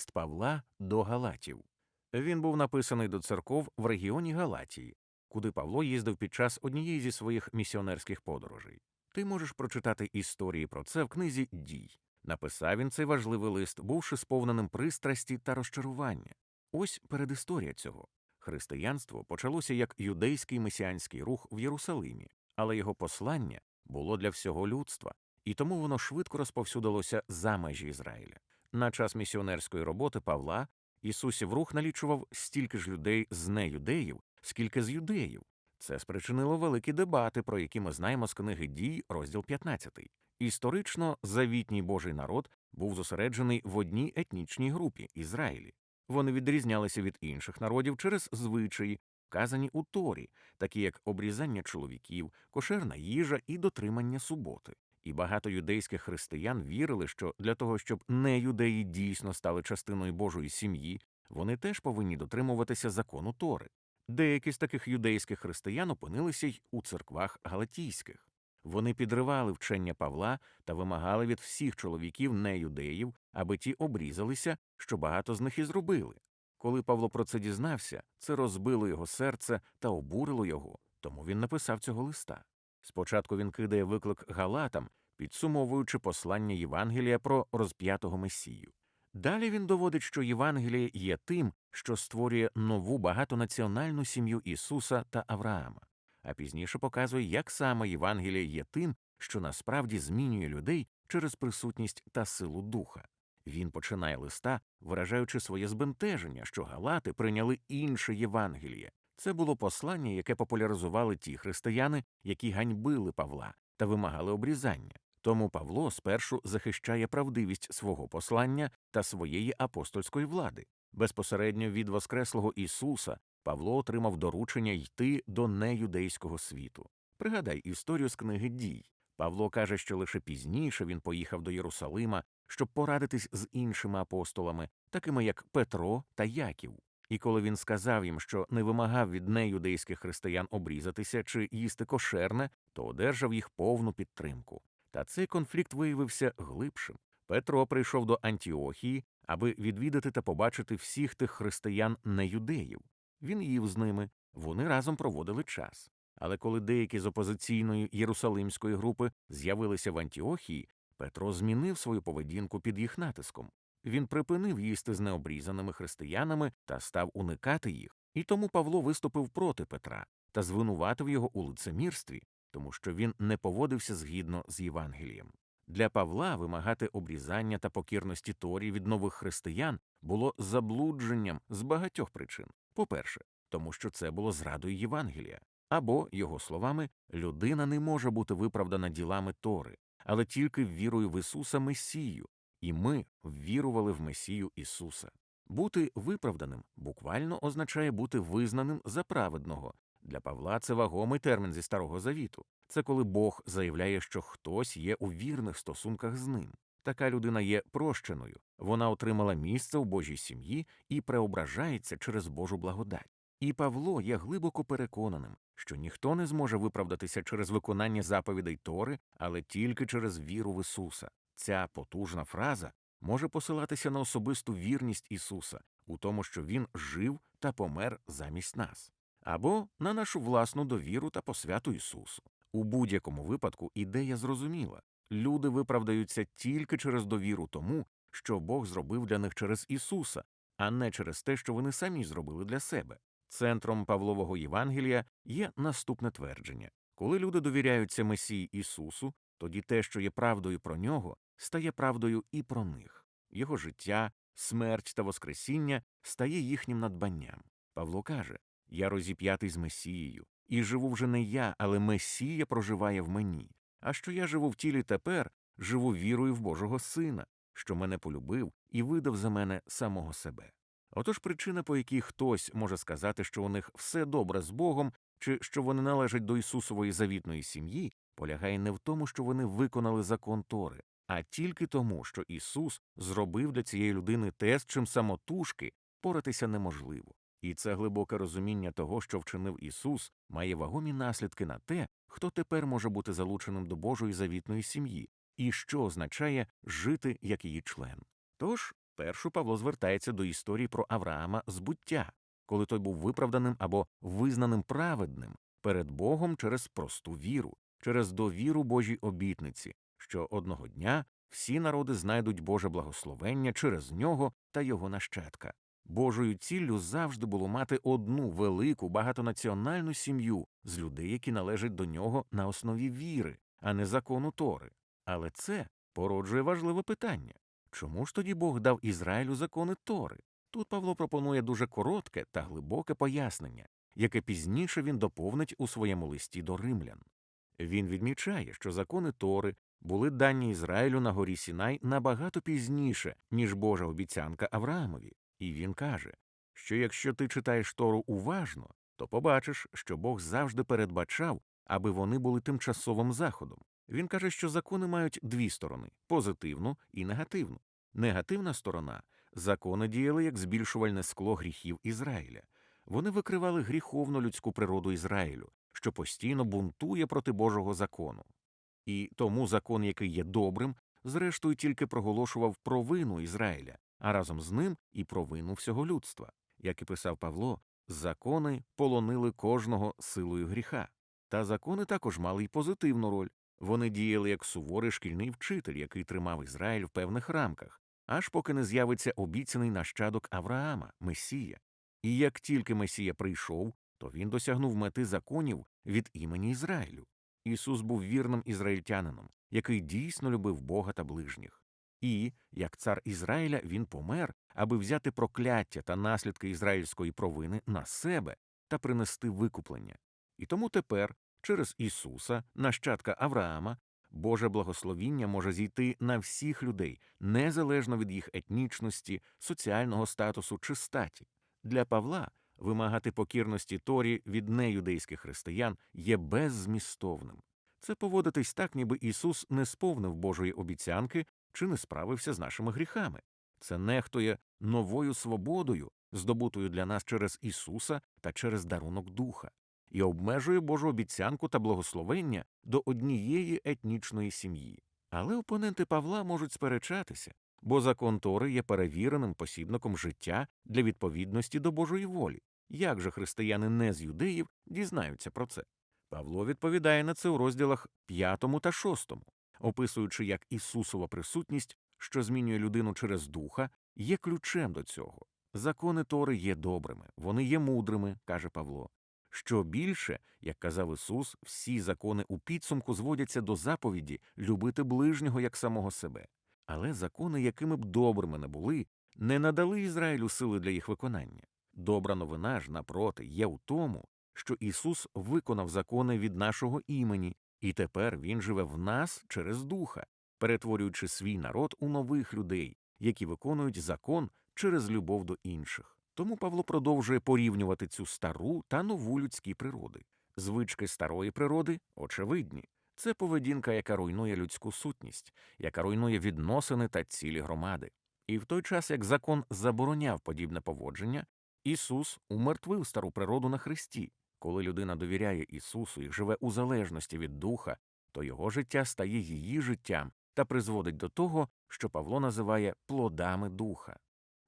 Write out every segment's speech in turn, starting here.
лист Павла до Галатів. Він був написаний до церков в регіоні Галатії, куди Павло їздив під час однієї зі своїх місіонерських подорожей. Ти можеш прочитати історії про це в книзі Дій. Написав він цей важливий лист, бувши сповненим пристрасті та розчарування. Ось передісторія цього. Християнство почалося як юдейський месіанський рух в Єрусалимі, але його послання було для всього людства, і тому воно швидко розповсюдилося за межі Ізраїля. На час місіонерської роботи Павла Ісусів рух налічував стільки ж людей з неюдеїв, скільки з юдеїв. Це спричинило великі дебати, про які ми знаємо з книги дій, розділ 15. Історично завітній Божий народ був зосереджений в одній етнічній групі Ізраїлі. Вони відрізнялися від інших народів через звичаї, вказані у Торі, такі як обрізання чоловіків, кошерна їжа і дотримання суботи. І багато юдейських християн вірили, що для того, щоб не юдеї дійсно стали частиною Божої сім'ї, вони теж повинні дотримуватися закону Тори. Деякі з таких юдейських християн опинилися й у церквах галатійських. Вони підривали вчення Павла та вимагали від всіх чоловіків неюдеїв, аби ті обрізалися, що багато з них і зробили. Коли Павло про це дізнався, це розбило його серце та обурило його, тому він написав цього листа. Спочатку він кидає виклик галатам, підсумовуючи послання Євангелія про розп'ятого Месію. Далі він доводить, що Євангеліє є тим, що створює нову багатонаціональну сім'ю Ісуса та Авраама, а пізніше показує, як саме Євангеліє є тим, що насправді змінює людей через присутність та силу духа. Він починає листа, виражаючи своє збентеження, що галати прийняли інше Євангеліє. Це було послання, яке популяризували ті християни, які ганьбили Павла та вимагали обрізання. Тому Павло спершу захищає правдивість свого послання та своєї апостольської влади. Безпосередньо від Воскреслого Ісуса Павло отримав доручення йти до неюдейського світу. Пригадай історію з книги дій. Павло каже, що лише пізніше він поїхав до Єрусалима, щоб порадитись з іншими апостолами, такими як Петро та Яків. І коли він сказав їм, що не вимагав від неюдейських християн обрізатися чи їсти кошерне, то одержав їх повну підтримку. Та цей конфлікт виявився глибшим. Петро прийшов до Антіохії, аби відвідати та побачити всіх тих християн неюдеїв. Він їв з ними, вони разом проводили час. Але коли деякі з опозиційної єрусалимської групи з'явилися в Антіохії, Петро змінив свою поведінку під їх натиском. Він припинив їсти з необрізаними християнами та став уникати їх, і тому Павло виступив проти Петра та звинуватив його у лицемірстві, тому що він не поводився згідно з Євангелієм. Для Павла вимагати обрізання та покірності Торі від нових християн було заблудженням з багатьох причин. По-перше, тому що це було зрадою Євангелія, або, його словами, людина не може бути виправдана ділами Тори, але тільки вірою в Ісуса Месію, і ми ввірували в Месію Ісуса. Бути виправданим буквально означає бути визнаним за праведного. Для Павла це вагомий термін зі Старого Завіту. Це коли Бог заявляє, що хтось є у вірних стосунках з ним. Така людина є прощеною, вона отримала місце у Божій сім'ї і преображається через Божу благодать. І Павло є глибоко переконаним, що ніхто не зможе виправдатися через виконання заповідей Тори, але тільки через віру в Ісуса. Ця потужна фраза може посилатися на особисту вірність Ісуса у тому, що Він жив та помер замість нас, або на нашу власну довіру та посвяту Ісусу. У будь-якому випадку ідея зрозуміла люди виправдаються тільки через довіру тому, що Бог зробив для них через Ісуса, а не через те, що вони самі зробили для себе. Центром Павлового Євангелія є наступне твердження коли люди довіряються Месії Ісусу, тоді те, що є правдою про нього, стає правдою і про них. Його життя, смерть та Воскресіння стає їхнім надбанням. Павло каже Я розіп'ятий з Месією, і живу вже не я, але Месія проживає в мені. А що я живу в тілі тепер, живу вірою в Божого Сина, що мене полюбив і видав за мене самого себе. Отож причина, по якій хтось може сказати, що у них все добре з Богом, чи що вони належать до Ісусової завітної сім'ї, полягає не в тому, що вони виконали закон Тори, а тільки тому, що Ісус зробив для цієї людини те, з чим самотужки поратися неможливо. І це глибоке розуміння того, що вчинив Ісус, має вагомі наслідки на те, хто тепер може бути залученим до Божої завітної сім'ї, і що означає жити як її член. Тож Спершу Павло звертається до історії про Авраама з буття, коли той був виправданим або визнаним праведним перед Богом через просту віру, через довіру Божій обітниці, що одного дня всі народи знайдуть Боже благословення через нього та його нащадка. Божою ціллю завжди було мати одну велику багатонаціональну сім'ю з людей, які належать до нього на основі віри, а не закону Тори. Але це породжує важливе питання чому ж тоді Бог дав Ізраїлю закони Тори? Тут Павло пропонує дуже коротке та глибоке пояснення, яке пізніше він доповнить у своєму листі до римлян. Він відмічає, що закони Тори були дані Ізраїлю на горі Сінай набагато пізніше, ніж Божа обіцянка Авраамові, і він каже, що якщо ти читаєш Тору уважно, то побачиш, що Бог завжди передбачав, аби вони були тимчасовим заходом. Він каже, що закони мають дві сторони позитивну і негативну. Негативна сторона закони діяли як збільшувальне скло гріхів Ізраїля. Вони викривали гріховну людську природу Ізраїлю, що постійно бунтує проти Божого закону. І тому закон, який є добрим, зрештою тільки проголошував провину Ізраїля, а разом з ним і провину всього людства. Як і писав Павло, закони полонили кожного силою гріха. Та закони також мали й позитивну роль. Вони діяли як суворий шкільний вчитель, який тримав Ізраїль в певних рамках, аж поки не з'явиться обіцяний нащадок Авраама, Месія. І як тільки Месія прийшов, то він досягнув мети законів від імені Ізраїлю. Ісус був вірним ізраїльтянином, який дійсно любив Бога та ближніх. І, як цар Ізраїля, він помер, аби взяти прокляття та наслідки ізраїльської провини на себе та принести викуплення. І тому тепер, через Ісуса, нащадка Авраама, Боже благословіння може зійти на всіх людей, незалежно від їх етнічності, соціального статусу чи статі. Для Павла вимагати покірності Торі від неюдейських християн є беззмістовним. Це поводитись так, ніби Ісус не сповнив Божої обіцянки чи не справився з нашими гріхами. Це нехтує новою свободою, здобутою для нас через Ісуса та через дарунок Духа, і обмежує Божу обіцянку та благословення до однієї етнічної сім'ї. Але опоненти Павла можуть сперечатися, бо закон Тори є перевіреним посібником життя для відповідності до Божої волі. Як же християни не з юдеїв дізнаються про це? Павло відповідає на це у розділах 5 та 6, описуючи, як Ісусова присутність, що змінює людину через духа, є ключем до цього. Закони Тори є добрими, вони є мудрими, каже Павло. Що більше, як казав Ісус, всі закони у підсумку зводяться до заповіді любити ближнього як самого себе. Але закони, якими б добрими не були, не надали Ізраїлю сили для їх виконання. Добра новина ж, напроти, є в тому, що Ісус виконав закони від нашого імені, і тепер Він живе в нас через духа, перетворюючи свій народ у нових людей, які виконують закон через любов до інших. Тому Павло продовжує порівнювати цю стару та нову людські природи. Звички старої природи очевидні. Це поведінка, яка руйнує людську сутність, яка руйнує відносини та цілі громади. І в той час, як закон забороняв подібне поводження, Ісус умертвив стару природу на Христі. Коли людина довіряє Ісусу і живе у залежності від духа, то його життя стає її життям та призводить до того, що Павло називає плодами духа.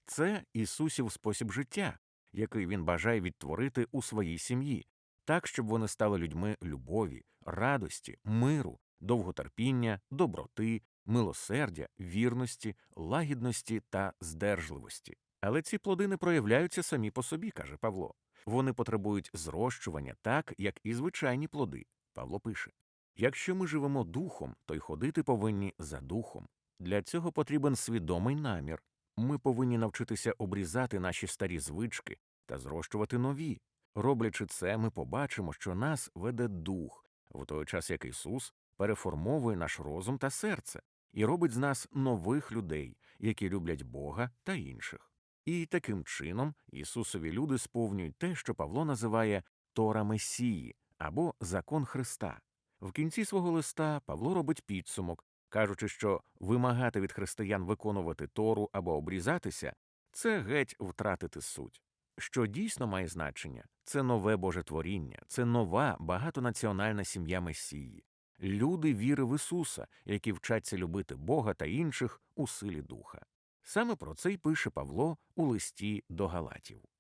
Це Ісусів спосіб життя, який він бажає відтворити у своїй сім'ї, так, щоб вони стали людьми любові, радості, миру, довготерпіння, доброти, милосердя, вірності, лагідності та здержливості. Але ці плоди не проявляються самі по собі, каже Павло. Вони потребують зрощування так, як і звичайні плоди. Павло пише якщо ми живемо духом, то й ходити повинні за духом. Для цього потрібен свідомий намір. Ми повинні навчитися обрізати наші старі звички та зрощувати нові. Роблячи це, ми побачимо, що нас веде дух, в той час як Ісус переформовує наш розум та серце і робить з нас нових людей, які люблять Бога та інших. І таким чином Ісусові люди сповнюють те, що Павло називає Тора Месії або закон Христа. В кінці свого листа Павло робить підсумок, кажучи, що вимагати від християн виконувати Тору або обрізатися це геть втратити суть. Що дійсно має значення, це нове Боже творіння, це нова багатонаціональна сім'я Месії, люди віри в Ісуса, які вчаться любити Бога та інших у силі духа. Саме про це й пише Павло у листі до Галатів.